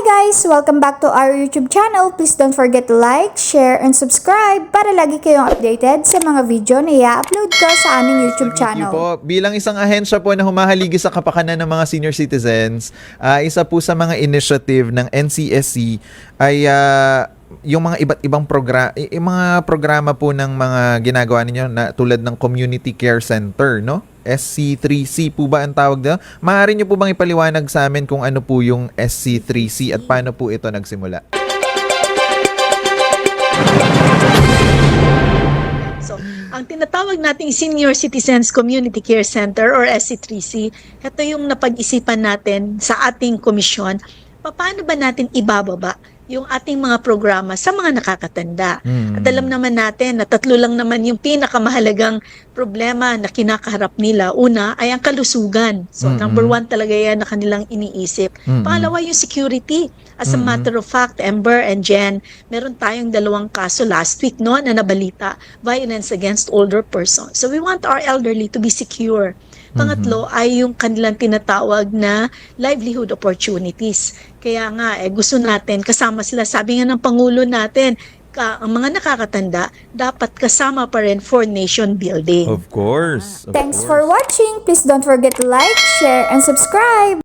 guys! Welcome back to our YouTube channel. Please don't forget to like, share, and subscribe para lagi kayong updated sa mga video na i-upload ko sa aming YouTube Thank you channel. po. Bilang isang ahensya po na humahaligi sa kapakanan ng mga senior citizens, ah, isa po sa mga initiative ng NCSC ay ah, yung mga iba't ibang programa, yung mga programa po ng mga ginagawa ninyo na tulad ng Community Care Center, no? SC3C po ba ang tawag doon? Maaari nyo po bang ipaliwanag sa amin kung ano po yung SC3C at paano po ito nagsimula? So, ang tinatawag nating Senior Citizens Community Care Center or SC3C, ito yung napag-isipan natin sa ating komisyon. Paano ba natin ibababa yung ating mga programa sa mga nakakatanda? Mm. At alam naman natin na tatlo lang naman yung pinakamahalagang problema na kinakaharap nila. Una ay ang kalusugan. So, Mm-mm. number one talaga yan na kanilang iniisip. Mm-mm. Pangalawa yung security. As a Mm-mm. matter of fact, Ember and Jen, meron tayong dalawang kaso last week no, na nabalita, violence against older persons. So we want our elderly to be secure. Pangatlo ay yung kanilang tinatawag na livelihood opportunities. Kaya nga, eh, gusto natin, kasama sila, sabi nga ng Pangulo natin, ka, ang mga nakakatanda, dapat kasama pa rin for nation building. Of course. of Thanks course. for watching. Please don't forget to like, share, and subscribe.